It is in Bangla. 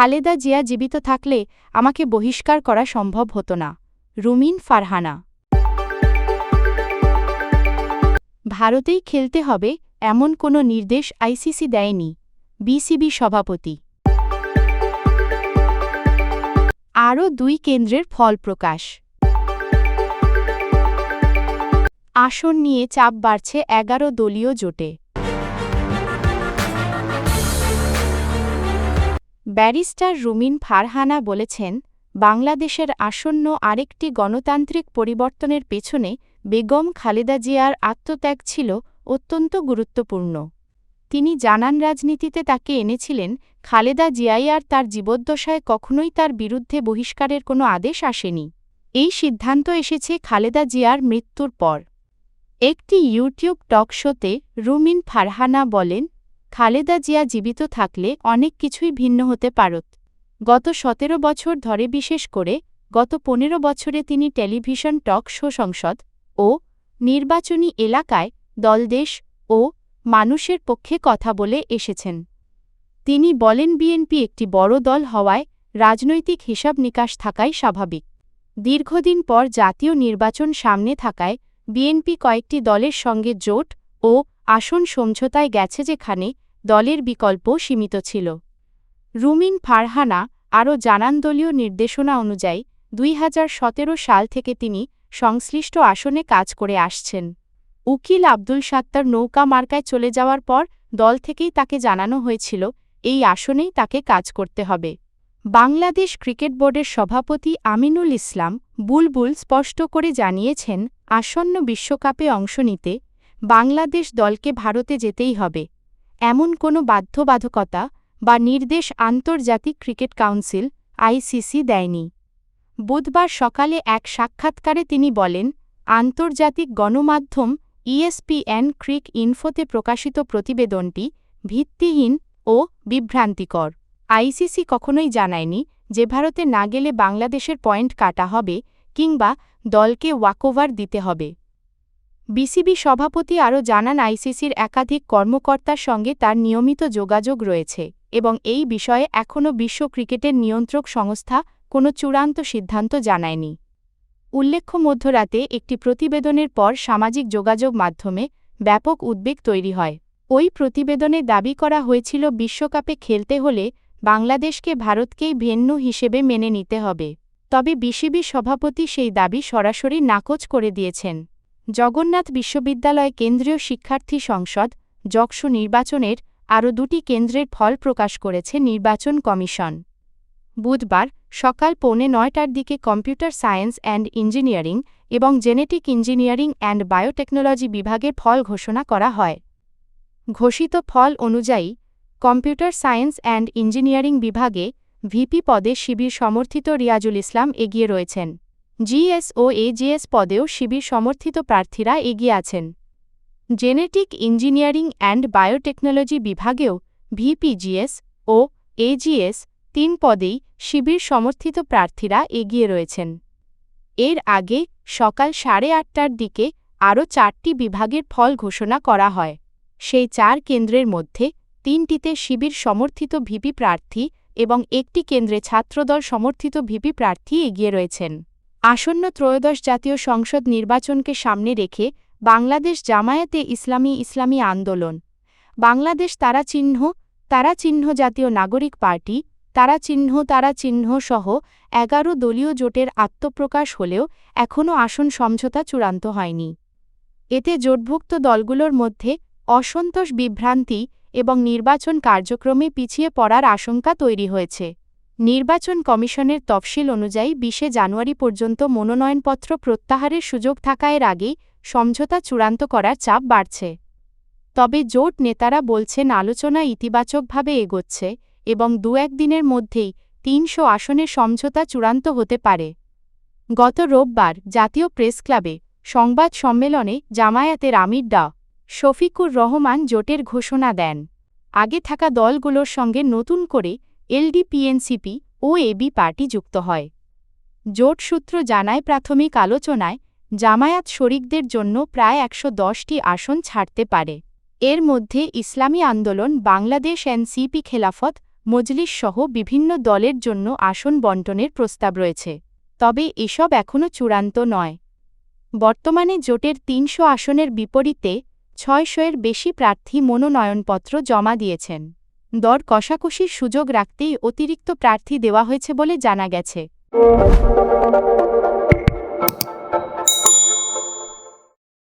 খালেদা জিয়া জীবিত থাকলে আমাকে বহিষ্কার করা সম্ভব হতো না। রুমিন ফারহানা। ভারতেই খেলতে হবে এমন কোনো নির্দেশ আইসিসি দেয়নি। বিসিবি সভাপতি। আরও দুই কেন্দ্রের ফল প্রকাশ। আসন নিয়ে চাপ বাড়ছে এগারো দলীয় জোটে। ব্যারিস্টার রুমিন ফারহানা বলেছেন, বাংলাদেশের আসন্ন আরেকটি গণতান্ত্রিক পরিবর্তনের পেছনে বেগম খালেদা জিয়ার আত্মত্যাগ ছিল অত্যন্ত গুরুত্বপূর্ণ। তিনি জানান, রাজনীতিতে তাকে এনেছিলেন, খালেদা জিয়াই আর তার জীবদ্দশায় কখনোই তার বিরুদ্ধে বহিষ্কারের কোনো আদেশ আসেনি। এই সিদ্ধান্ত এসেছে খালেদা জিয়ার মৃত্যুর পর। একটি ইউটিউব টক শোতে রুমিন ফারহানা বলেন খালেদা জিয়া জীবিত থাকলে অনেক কিছুই ভিন্ন হতে পারত। গত সতেরো বছর ধরে বিশেষ করে গত পনেরো বছরে তিনি টেলিভিশন টক শো সংসদ ও নির্বাচনী এলাকায় দলদেশ ও মানুষের পক্ষে কথা বলে এসেছেন। তিনি বলেন, বিএনপি একটি বড় দল হওয়ায় রাজনৈতিক হিসাব নিকাশ থাকাই স্বাভাবিক। দীর্ঘদিন পর জাতীয় নির্বাচন সামনে থাকায় বিএনপি কয়েকটি দলের সঙ্গে জোট ও আসন সমঝোতায় গেছে যেখানে দলের বিকল্প সীমিত ছিল। রুমিন ফারহানা আরও জানান দলীয় নির্দেশনা অনুযায়ী দুই হাজার সতেরো সাল থেকে তিনি সংশ্লিষ্ট আসনে কাজ করে আসছেন। উকিল আব্দুল সাত্তার নৌকা মার্কায় চলে যাওয়ার পর দল থেকেই তাকে জানানো হয়েছিল, এই আসনেই তাকে কাজ করতে হবে। বাংলাদেশ ক্রিকেট বোর্ডের সভাপতি আমিনুল ইসলাম বুলবুল স্পষ্ট করে জানিয়েছেন, আসন্ন বিশ্বকাপে অংশ নিতে বাংলাদেশ দলকে ভারতে যেতেই হবে। এমন কোনো বাধ্যবাধকতা বা নির্দেশ আন্তর্জাতিক ক্রিকেট কাউন্সিল, আইসিসি দেয়নি। বুধবার সকালে এক সাক্ষাৎকারে তিনি বলেন, আন্তর্জাতিক গণমাধ্যম ইএসপিএন ক্রিক ইনফোতে প্রকাশিত প্রতিবেদনটি ভিত্তিহীন ও বিভ্রান্তিকর। আইসিসি কখনোই জানায়নি যে ভারতে না গেলে বাংলাদেশের পয়েন্ট কাটা হবে কিংবা দলকে ওয়াকওভার দিতে হবে। বিসিবি সভাপতি আরও জানান, আইসিসির একাধিক কর্মকর্তার সঙ্গে তার নিয়মিত যোগাযোগ রয়েছে এবং এই বিষয়ে এখনও বিশ্ব ক্রিকেটের নিয়ন্ত্রক সংস্থা কোনো চূড়ান্ত সিদ্ধান্ত জানায়নি। উল্লেখ্য, মধ্যরাতে একটি প্রতিবেদনের পর সামাজিক যোগাযোগ মাধ্যমে ব্যাপক উদ্বেগ তৈরি হয়। ওই প্রতিবেদনে দাবি করা হয়েছিল, বিশ্বকাপে খেলতে হলে বাংলাদেশকে ভারতকেই ভেন্যু হিসেবে মেনে নিতে হবে। তবে বিসিবি সভাপতি সেই দাবি সরাসরি নাকচ করে দিয়েছেন। জগন্নাথ বিশ্ববিদ্যালয় কেন্দ্রীয় শিক্ষার্থী সংসদ যক্ষ নির্বাচনের আরও দুটি কেন্দ্রের ফল প্রকাশ করেছে নির্বাচন কমিশন। বুধবার সকাল পৌনে নয়টার দিকে কম্পিউটার সায়েন্স অ্যান্ড ইঞ্জিনিয়ারিং এবং জেনেটিক ইঞ্জিনিয়ারিং অ্যান্ড বায়োটেকনোলজি বিভাগের ফল ঘোষণা করা হয়। ঘোষিত ফল অনুযায়ী, কম্পিউটার সায়েন্স অ্যান্ড ইঞ্জিনিয়ারিং বিভাগে ভিপি পদে শিবির সমর্থিত রিয়াজুল ইসলাম এগিয়ে রয়েছেন। জিএস ও এজিএস পদেও শিবির সমর্থিত প্রার্থীরা এগিয়ে আছেন। জেনেটিক ইঞ্জিনিয়ারিং অ্যান্ড বায়োটেকনোলজি বিভাগেও ভিপিজিএস ও এজিএস তিন পদেই শিবির সমর্থিত প্রার্থীরা এগিয়ে রয়েছেন। এর আগে সকাল সাড়ে আটটার দিকে আরও চারটি বিভাগের ফল ঘোষণা করা হয়। সেই চার কেন্দ্রের মধ্যে তিনটিতে শিবির সমর্থিত ভিপি প্রার্থী এবং একটি কেন্দ্রে ছাত্রদল সমর্থিত ভিপি প্রার্থী এগিয়ে রয়েছেন। আসন্ন ত্রয়োদশ জাতীয় সংসদ নির্বাচনকে সামনে রেখে বাংলাদেশ জামায়াতে ইসলামী ইসলামী আন্দোলন। বাংলাদেশ তারা চিহ্ন তারা চিহ্ন জাতীয় নাগরিক পার্টি, তারা চিহ্ন তারা চিহ্ন সহ এগারো দলীয় জোটের আত্মপ্রকাশ হলেও এখনও আসন সমঝোতা চূড়ান্ত হয়নি। এতে জোটভুক্ত দলগুলোর মধ্যে অসন্তোষ বিভ্রান্তি এবং নির্বাচন কার্যক্রমে পিছিয়ে পড়ার আশঙ্কা তৈরি হয়েছে। নির্বাচন কমিশনের তফসিল অনুযায়ী বিশে জানুয়ারি পর্যন্ত মনোনয়নপত্র প্রত্যাহারের সুযোগ থাকা এর আগেই সমঝোতা চূড়ান্ত করার চাপ বাড়ছে। তবে জোট নেতারা বলছেন আলোচনা ইতিবাচকভাবে এগোচ্ছে এবং দু একদিনের মধ্যেই তিনশো আসনের সমঝোতা চূড়ান্ত হতে পারে। গত রোববার জাতীয় প্রেস ক্লাবে সংবাদ সম্মেলনে জামায়াতের আমির ডা. শফিকুর রহমান জোটের ঘোষণা দেন। আগে থাকা দলগুলোর সঙ্গে নতুন করে এলডিপিএনসিপি ও এবি পার্টি যুক্ত হয়। জোট সূত্র জানায় প্রাথমিক আলোচনায় জামায়াত শরিকদের জন্য প্রায় একশো দশটি আসন ছাড়তে পারে। এর মধ্যে ইসলামী আন্দোলন, বাংলাদেশ এনসিপি খেলাফত, মজলিস সহ বিভিন্ন দলের জন্য আসন বন্টনের প্রস্তাব রয়েছে। তবে এসব এখনও চূড়ান্ত নয়। বর্তমানে জোটের তিনশো আসনের বিপরীতে ছয়শয়ের বেশি প্রার্থী মনোনয়নপত্র জমা দিয়েছেন। দর কষাকষির সুযোগ রাখতেই অতিরিক্ত প্রার্থী দেওয়া হয়েছে বলে জানা গেছে।